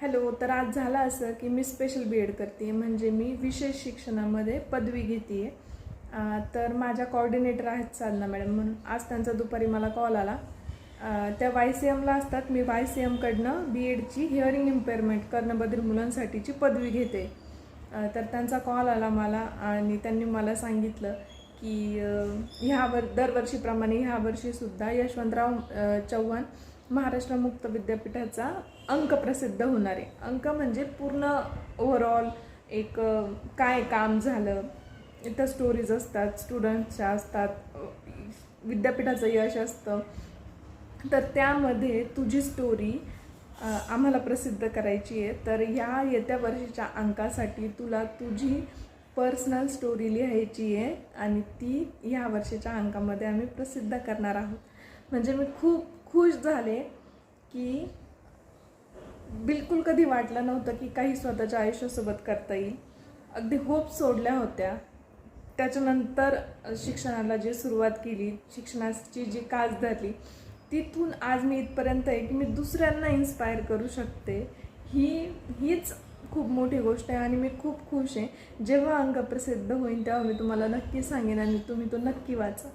Hello तर आज झालं असं की मी स्पेशल बी एड करते म्हणजे मी विशेष शिक्षणामध्ये पदवी घेते आहे तर माझ्या कॉर्डिनेटर आहेत साधना मॅडम म्हणून. आज त्यांचा दुपारी मला कॉल आला. त्या वाय सी एमला असतात. मी वाय सी एमकडनं बी एडची हिअरिंग इम्पेअरमेंट कर्णबधीर मुलांसाठीची पदवी घेते. तर त्यांचा कॉल आला मला आणि त्यांनी मला सांगितलं की ह्यावर ह्या वर दरवर्षीप्रमाणे ह्या वर्षीसुद्धा यशवंतराव चव्हाण महाराष्ट्र मुक्त विद्यापीठाचा अंक प्रसिद्ध होणार आहे. अंक म्हणजे पूर्ण ओव्हरऑल एक काय काम झालं इथं स्टोरीज असतात स्टुडंट्सच्या असतात विद्यापीठाचं यश असतं. तर त्यामध्ये तुझी स्टोरी आम्हाला प्रसिद्ध करायची आहे. तर ह्या येत्या वर्षीच्या अंकासाठी तुला तुझी पर्सनल स्टोरी लिहायची आहे आणि ती ह्या वर्षीच्या अंकामध्ये आम्ही प्रसिद्ध करणार आहोत. म्हणजे मी खूप खुश झाले की बिलकुल कधी वाटलं नव्हतं की काही स्वतःच्या आयुष्यासोबत करता येईल. अगदी होप सोडल्या होत्या. त्याच्यानंतर शिक्षणाला जी सुरुवात केली शिक्षणाची जी कास धरली तिथून आज मी इथपर्यंत आहे की मी दुसऱ्यांना इन्स्पायर करू शकते. ही हीच खूप मोठी गोष्ट आहे आणि मी खूप खुश आहे. जेव्हा अंक प्रसिद्ध होईल तेव्हा मी तुम्हाला नक्की सांगेन आणि तुम्ही तो नक्की वाचा.